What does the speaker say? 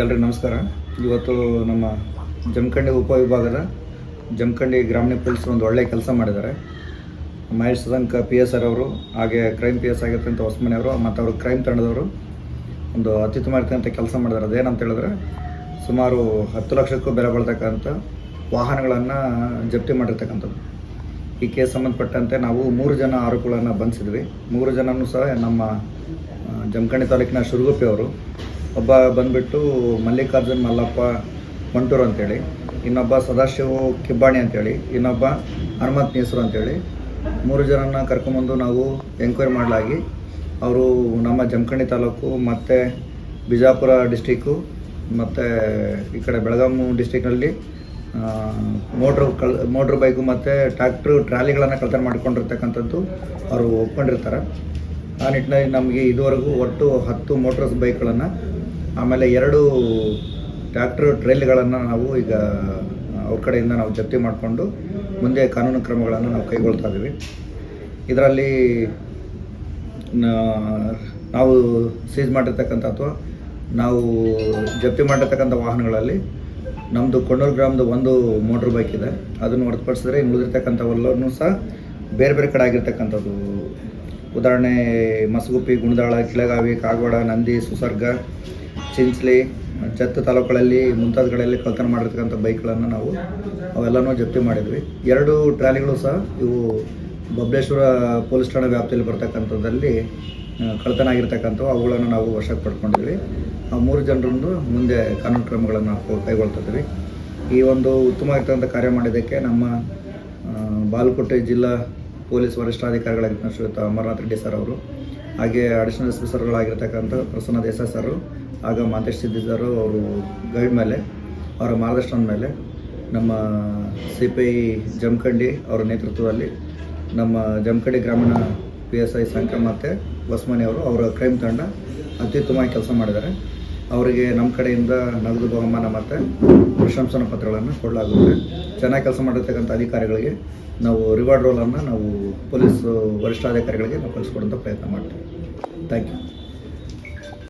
ಎಲ್ರಿಗೂ ನಮಸ್ಕಾರ. ಇವತ್ತು ನಮ್ಮ ಜಮಖಂಡಿ ಉಪವಿಭಾಗದ ಜಮಖಂಡಿ ಗ್ರಾಮೀಣ ಪೊಲೀಸರು ಒಂದು ಒಳ್ಳೆಯ ಕೆಲಸ ಮಾಡಿದ್ದಾರೆ. ಮಹೇಶ್ ಸದಂಕ ಪಿ ಎಸ್ ಆರ್ ಅವರು, ಹಾಗೆ ಕ್ರೈಮ್ ಪಿ ಎಸ್ ಆಗಿರ್ತಕ್ಕಂಥ ಹೊಸಮನೆ ಅವರು, ಮತ್ತು ಅವರು ಕ್ರೈಮ್ ತಂಡದವರು ಒಂದು ಅತ್ಯುತ್ತಮ ಇರ್ತಕ್ಕಂಥ ಕೆಲಸ ಮಾಡಿದ್ದಾರೆ. ಅದೇನಂತ ಹೇಳಿದ್ರೆ, ಸುಮಾರು ಹತ್ತು ಲಕ್ಷಕ್ಕೂ ಬೆಲೆ ಬಾಳ್ತಕ್ಕಂಥ ವಾಹನಗಳನ್ನು ಜಪ್ತಿ ಮಾಡಿರ್ತಕ್ಕಂಥದ್ದು. ಈ ಕೇಸ್ ಸಂಬಂಧಪಟ್ಟಂತೆ ನಾವು ಮೂರು ಜನ ಆರೋಪಿಗಳನ್ನು ಬಂಧಿಸಿದ್ವಿ. ಮೂರು ಜನನೂ ಸಹ ನಮ್ಮ ಜಮಖಂಡಿ ತಾಲೂಕಿನ ಶುರುಗುಪ್ಪಿ ಅವರು. ಒಬ್ಬ ಬಂದ್ಬಿಟ್ಟು ಮಲ್ಲಿಕಾರ್ಜುನ್ ಮಲ್ಲಪ್ಪ ಮಂಟೂರು ಅಂತೇಳಿ, ಇನ್ನೊಬ್ಬ ಸದಾಶಿವ ಕಿಬ್ಬಾಣಿ ಅಂತೇಳಿ, ಇನ್ನೊಬ್ಬ ಹನುಮಂತ್ ನೇಸರು ಅಂತೇಳಿ, ಮೂರು ಜನನ ಕರ್ಕೊಂಬಂದು ನಾವು ಎಂಕ್ವೈರಿ ಮಾಡಲಾಗಿ, ಅವರು ನಮ್ಮ ಜಮಖಂಡಿ ತಾಲೂಕು ಮತ್ತು ಬಿಜಾಪುರ ಡಿಸ್ಟಿಕ್ಕು ಮತ್ತು ಈ ಕಡೆ ಬೆಳಗಾವಿ ಡಿಸ್ಟಿಕ್ನಲ್ಲಿ ಮೋಟ್ರ್ ಕಳ್, ಮೋಟ್ರ್ ಬೈಕು ಮತ್ತು ಟ್ರ್ಯಾಕ್ಟ್ರು ಟ್ರಾಲಿಗಳನ್ನು ಕಳ್ತನ ಮಾಡ್ಕೊಂಡಿರ್ತಕ್ಕಂಥದ್ದು ಅವರು ಒಪ್ಕೊಂಡಿರ್ತಾರೆ. ಆ ನಿಟ್ಟಿನಲ್ಲಿ ನಮಗೆ ಇದುವರೆಗೂ ಒಟ್ಟು ಹತ್ತು ಮೋಟ್ರಸ್ ಬೈಕ್ಗಳನ್ನು ಆಮೇಲೆ ಎರಡು ಟ್ರ್ಯಾಕ್ಟರ್ ಟ್ರೈಲ್ಗಳನ್ನು ನಾವು ಈಗ ಅವ್ರ ಕಡೆಯಿಂದ ನಾವು ಜಪ್ತಿ ಮಾಡಿಕೊಂಡು ಮುಂದೆ ಕಾನೂನು ಕ್ರಮಗಳನ್ನು ನಾವು ಕೈಗೊಳ್ತಾ ಇದ್ದೀವಿ. ಇದರಲ್ಲಿ ನಾವು ಸೀಸ್ ಮಾಡಿರ್ತಕ್ಕಂಥ ಅಥವಾ ನಾವು ಜಪ್ತಿ ಮಾಡಿರ್ತಕ್ಕಂಥ ವಾಹನಗಳಲ್ಲಿ ನಮ್ಮದು ಕೊಂಡೂರು ಗ್ರಾಮದ ಒಂದು ಮೋಟ್ರ್ ಬೈಕ್ ಇದೆ. ಅದನ್ನು ಹೊರತುಪಡಿಸಿದ್ರೆ ಇನ್ನು ಉಳಿದಿರ್ತಕ್ಕಂಥವೆಲ್ಲವೂ ಸಹ ಬೇರೆ ಬೇರೆ ಕಡೆ ಆಗಿರ್ತಕ್ಕಂಥದ್ದು. ಉದಾಹರಣೆ, ಮಸಗುಪ್ಪಿ ಗುಣದಾಳ ಕೆಳಗಾವಿ, ಕಾಗವಾಡ, ನಂದಿ, ಸುಸರ್ಗ ಚಿಂಚ್ಲಿ, ಚತ್ತು ತಾಲೂಕುಗಳಲ್ಲಿ ಮುಂತಾದ ಕಡೆಯಲ್ಲಿ ಕಳ್ತನ ಮಾಡಿರ್ತಕ್ಕಂಥ ಬೈಕ್ಗಳನ್ನು ನಾವು ಅವೆಲ್ಲನೂ ಜಪ್ತಿ ಮಾಡಿದ್ವಿ. ಎರಡು ಟ್ರಾಲಿಗಳು ಸಹ ಇವು ಬಬ್ಲೇಶ್ವರ ಪೊಲೀಸ್ ಠಾಣೆ ವ್ಯಾಪ್ತಿಯಲ್ಲಿ ಬರ್ತಕ್ಕಂಥದ್ದಲ್ಲಿ ಕಳ್ತನ ಆಗಿರ್ತಕ್ಕಂಥವು, ಅವುಗಳನ್ನು ನಾವು ವಶಕ್ಕೆ ಪಡ್ಕೊಂಡಿದ್ವಿ. ಆ ಮೂರು ಜನರನ್ನು ಮುಂದೆ ಕಾನೂನು ಕ್ರಮಗಳನ್ನು ಕೈಗೊಳ್ತಿದ್ವಿ. ಕೈಗೊಳ್ತಾ ಈ ಒಂದು ಉತ್ತಮವಾಗಿರ್ತಕ್ಕಂಥ ಕಾರ್ಯ ಮಾಡಿದ್ದಕ್ಕೆ ನಮ್ಮ ಬಾಲಕೋಟೆ ಜಿಲ್ಲಾ ಪೊಲೀಸ್ ವರಿಷ್ಠಾಧಿಕಾರಿಗಳಾಗಿರ್ತಕ್ಕಂಥ ಶ್ರೀಯುತ ಅಮರನಾಥ್ ರೆಡ್ಡಿ ಸರ್ ಅವರು, ಹಾಗೆ ಅಡಿಷನಲ್ ಎಸ್ ಪಿ ಸರ್ಗಳಾಗಿರ್ತಕ್ಕಂಥ ಪ್ರಸನ್ನ ದೇಸಾಯಿ ಸರ್, ಆಗ ಮಾತೇಶ್ ಸಿದ್ದಿ ಸರ್ ಅವರು ಗೈಡ್ ಮೇಲೆ, ಅವರ ಮಾರ್ಗದರ್ಶನದ ಮೇಲೆ ನಮ್ಮ ಸಿ ಪಿ ಐ ಜಮಖಂಡಿ ಅವರ ನೇತೃತ್ವದಲ್ಲಿ ನಮ್ಮ ಜಮಖಂಡಿ ಗ್ರಾಮೀಣ ಪಿ ಎಸ್ ಐ ಮತ್ತು ಹೊಸ್ಮನಿ ಅವರು ಅವರ ಕ್ರೈಮ್ ತಂಡ ಅತ್ಯುತ್ತಮವಾಗಿ ಕೆಲಸ ಮಾಡಿದ್ದಾರೆ. ಅವರಿಗೆ ನಮ್ಮ ಕಡೆಯಿಂದ ನಗದು ಬಹುಮಾನ ಮತ್ತು ಪ್ರಶಂಸನಾ ಪತ್ರಗಳನ್ನು ಕೊಡಲಾಗುತ್ತೆ. ಚೆನ್ನಾಗಿ ಕೆಲಸ ಮಾಡಿರ್ತಕ್ಕಂಥ ಅಧಿಕಾರಿಗಳಿಗೆ ನಾವು ರಿವಾರ್ಡ್ ರೋಲನ್ನು ನಾವು ಪೊಲೀಸ್ ವರಿಷ್ಠಾಧಿಕಾರಿಗಳಿಗೆ ನಾವು ಕಳಿಸ್ಕೊಡೋಂಥ ಪ್ರಯತ್ನ ಮಾಡ್ತೀವಿ. Thank you